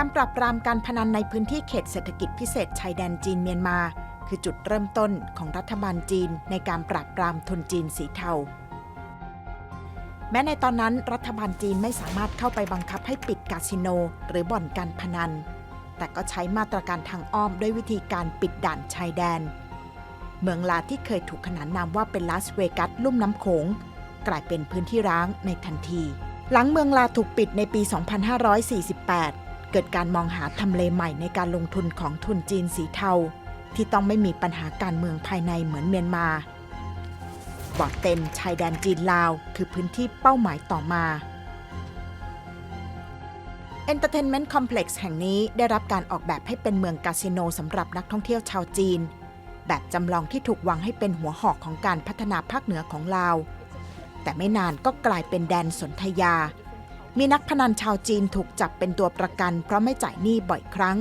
การปราบปรามการพนันในพื้นที่เขตเศรษฐกิจพิเศษชายแดนจีนเมียนมา คือจุดเริ่มต้นของรัฐบาลจีนในการปราบปรามทุนจีนสีเทา แม้ในตอนนั้นรัฐบาลจีนไม่สามารถเข้าไปบังคับให้ปิดคาสิโน หรือบ่อนการพนัน แต่ก็ใช้มาตรการทางอ้อมด้วยวิธีการปิดด่านชายแดน เมืองลาที่เคยถูกขนานนามว่าเป็นลาสเวกัสลุ่มน้ำโขงกลายเป็นพื้นที่ร้างในทันที หลังเมืองลาถูกปิดในปี 2548 เกิดการมองหาทำเลใหม่ในการลงทุนของทุนจีนสีเทา ที่ต้องไม่มีปัญหาการเมืองภายในเหมือนเมียนมาบอดเต็นชายแดนจีนลาว คือพื้นที่เป้าหมายต่อมา Entertainment Complex แห่งนี้ได้รับการออกแบบให้เป็นเมืองคาสิโนสำหรับนักท่องเที่ยวชาวจีน แบบจำลองที่ถูกวางให้เป็นหัวหอกของการพัฒนาภาคเหนือของลาว แต่ไม่นานก็กลายเป็นแดนสนธยา มีนักพนันชาวจีนถูกจับเป็นตัวประกัน เพราะไม่จ่ายหนี้บ่อยครั้ง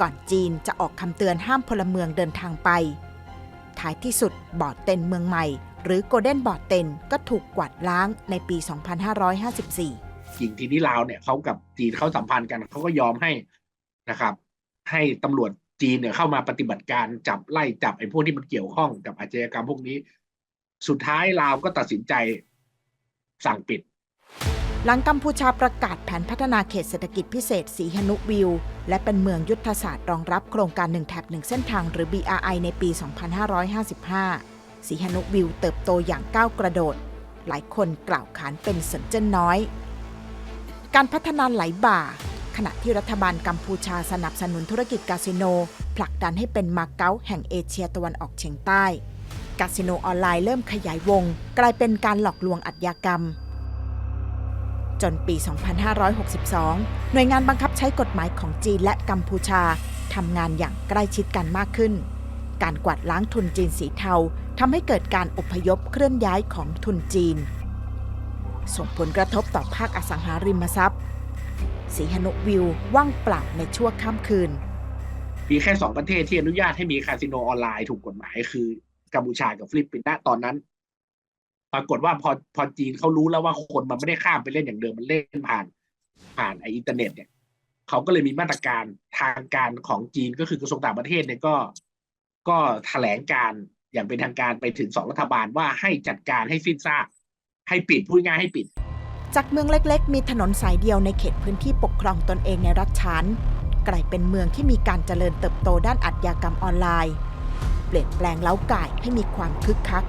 ก่อนจีนจะออกคำเตือนห้ามพลเมืองเดินทางไป ท้ายที่สุดบอร์ดเต็นเมืองใหม่ หรือโกลเด้นบอร์ดเต็นก็ถูกกวาดล้างในปี 2554 จริงทีนี้ลาวเนี่ยเขากับจีนเขาสัมพันธ์กันเขาก็ยอมให้นะครับ ให้ตำรวจจีนเนี่ยเข้ามาปฏิบัติการจับไล่จับไอ้พวกที่มันเกี่ยวข้องกับอาชญากรรมพวกนี้ สุดท้ายลาวก็ตัดสินใจสั่งปิด หลังกัมพูชาประกาศแผนพัฒนาเขตเศรษฐกิจพิเศษสีหนุวิว และเป็นเมืองยุทธศาสตร์รองรับโครงการ1แถบ1เส้นทางหรือ BRI ในปี 2555 สีหนุวิวเติบโตอย่างก้าวกระโดด หลายคนกล่าวขานเป็นสนเจนน้อย การพัฒนาไหลบ่า ขณะที่รัฐบาลกัมพูชาสนับสนุนธุรกิจคาสิโน ผลักดันให้เป็นมาเก๊าแห่งเอเชียตะวันออกเฉียงใต้คาสิโนออนไลน์เริ่มขยายวง กลายเป็นการหลอกลวงอาชญากรรม จนปี 2562 หน่วยงานบังคับใช้กฎหมายของจีนและกัมพูชาทำงานอย่างใกล้ชิดกันมากขึ้น การกวาดล้างทุนจีนสีเทาทำให้เกิดการอพยพเคลื่อนย้ายของทุนจีน ส่งผลกระทบต่อภาคอสังหาริมทรัพย์สีหนุวิวว่างเปล่าในชั่วข้ามคืน มีแค่สองประเทศที่อนุญาตให้มีคาสิโนออนไลน์ถูกกฎหมายคือกัมพูชากับฟิลิปปินส์ตอนนั้น ปรากฏว่าพอพอจีนเขารู้แล้วว่าคนมันไม่ได้ข้ามไปเล่นอย่างเดิมมันเล่นผ่าน ผ่านไออินเทอร์เน็ตเนี่ยเขาก็เลยมีมาตรการทางการของจีนก็คือกระทรวงต่างประเทศเนี่ยก็ก็แถลงการอย่างเป็นทางการไปถึงสองรัฐบาลว่าให้จัดการให้สิ้นซากให้ปิดพูดง่ายให้ปิด จากเมืองเล็กๆ มีถนนสายเดียวในเขตพื้นที่ปกครองตนเองในรัฐชานกลายเป็นเมืองที่มีการเจริญเติบโตด้านอาชญากรรมออนไลน์ เปลี่ยนแปลงเล้าก่ายให้มีความคึกคัก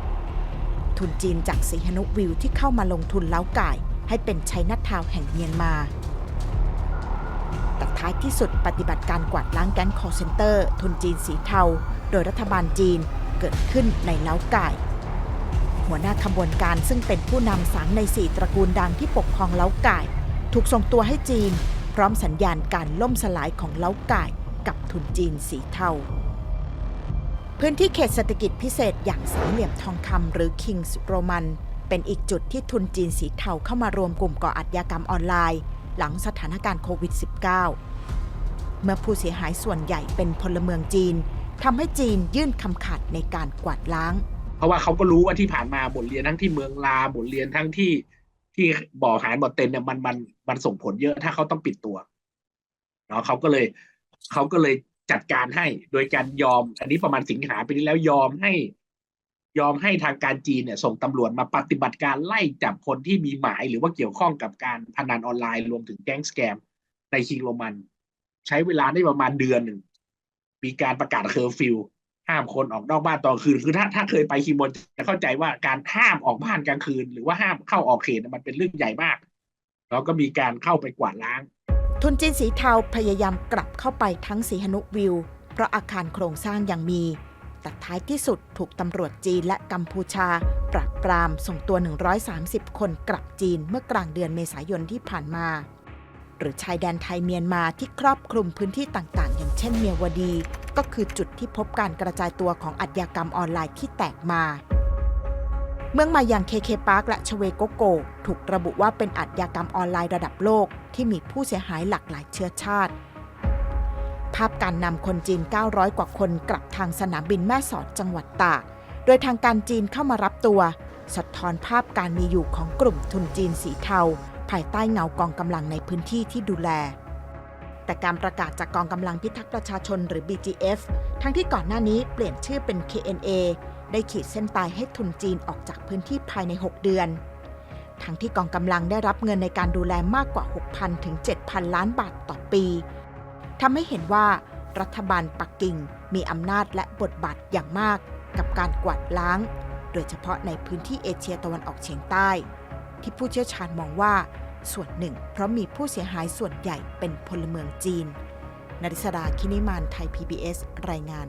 ทุนจีนจากสีหนุวิวที่เข้ามาลงทุนเล้าไก่ ให้เป็นชัยนัททาวแห่งเมียนมา แต่ท้ายที่สุดปฏิบัติการกวาดล้างแก๊งคอร์เซนเตอร์ ทุนจีนสีเทา โดยรัฐบาลจีนเกิดขึ้นในเล้าไก่หัวหน้าขบวนการซึ่งเป็นผู้นำสามในสี่ตระกูลดังที่ปกครองเล้าไก่ ถูกส่งตัวให้จีน พร้อมสัญญาณการล่มสลายของเล้าไก่กับทุนจีนสีเทา พื้นที่เขตเศรษฐกิจพิเศษอย่างสามเหลี่ยมทองคำหรือ Kings Roman เป็นอีกจุดที่ทุนจีนสีเทาเข้ามารวมกลุ่มก่ออาชญากรรมออนไลน์ หลังสถานการณ์โควิด -19 เมื่อผู้เสียหายส่วนใหญ่เป็นพลเมืองจีนทำให้จีนยื่นคำขาดในการกวาดล้าง เพราะว่าเขาก็รู้ว่าที่ผ่านมาบทเรียนทั้งที่เมืองลาบทเรียนทั้งที่ที่บ่อหารบ่อเต็นเนี่ยมันมันมันส่งผลเยอะถ้าเขาต้องปิดตัวเนาะเขาก็เลยเขาก็เลย จัดการให้โดยการยอม อันนี้ประมาณสิงหาปีที่แล้วยอมให้ ยอมให้ทางการจีนเนี่ย ส่งตำรวจมาปฏิบัติการไล่จับคนที่มีหมายหรือว่าเกี่ยวข้องกับการพนันออนไลน์รวมถึงแก๊งสแกมในคิงโรมัน ใช้เวลาได้ประมาณเดือนหนึ่งมีการประกาศเคอร์ฟิวห้ามคนออกนอกบ้านตอนคืนคือถ้าถ้าเคยไปคิมบนจะเข้าใจว่าการห้ามออกบ้านกลางคืน หรือว่าห้ามเข้าออกเขตมันเป็นเรื่องใหญ่มาก แล้วก็มีการเข้าไปกวาดล้าง ทุนจีนสีเทาพยายามกลับเข้าไปทั้งสีหนุวิว เพราะอาคารโครงสร้างยังมี แต่ท้ายที่สุดถูกตำรวจจีนและกัมพูชา ปราบปรามส่งตัว 130 คนกลับจีนเมื่อกลางเดือนเมษายนที่ผ่านมา หรือชายแดนไทยเมียนมาที่ครอบคลุมพื้นที่ต่างๆ อย่างเช่นเมียวดี ก็คือจุดที่พบการกระจายตัวของอาชญากรรมออนไลน์ที่แตกมา เมืองใหม่อย่างเคเคปาร์คและชเวโกโก ถูกระบุว่าเป็นอาชญากรรมออนไลน์ระดับโลก ที่มีผู้เสียหายหลากหลายเชื้อชาติ ภาพการนำคนจีน 900 กว่าคนกลับทางสนามบินแม่สอดจังหวัดตาก โดยทางการจีนเข้ามารับตัว สะท้อนภาพการมีอยู่ของกลุ่มทุนจีนสีเทา ภายใต้เงากองกำลังในพื้นที่ที่ดูแล แต่การประกาศจากกองกำลังพิทักษ์ประชาชนหรือ BGF ทั้งที่ก่อนหน้านี้เปลี่ยนชื่อเป็น KNA ได้ขีดเส้นตายให้ทุนจีนออกจากพื้นที่ภายใน 6 เดือน ทั้งที่กองกำลังได้รับเงินในการดูแลมากกว่า 6,000 ถึง 7,000 ล้านบาทต่อปีทำให้เห็นว่ารัฐบาลปักกิ่งมีอำนาจและบทบาทอย่างมากกับการกวาดล้าง โดยเฉพาะในพื้นที่เอเชียตะวันออกเฉียงใต้ ที่ผู้เชี่ยวชาญมองว่า ส่วนหนึ่ง เพราะมีผู้เสียหายส่วนใหญ่เป็นพลเมืองจีน นริศดาคินิมานไทย PBS รายงาน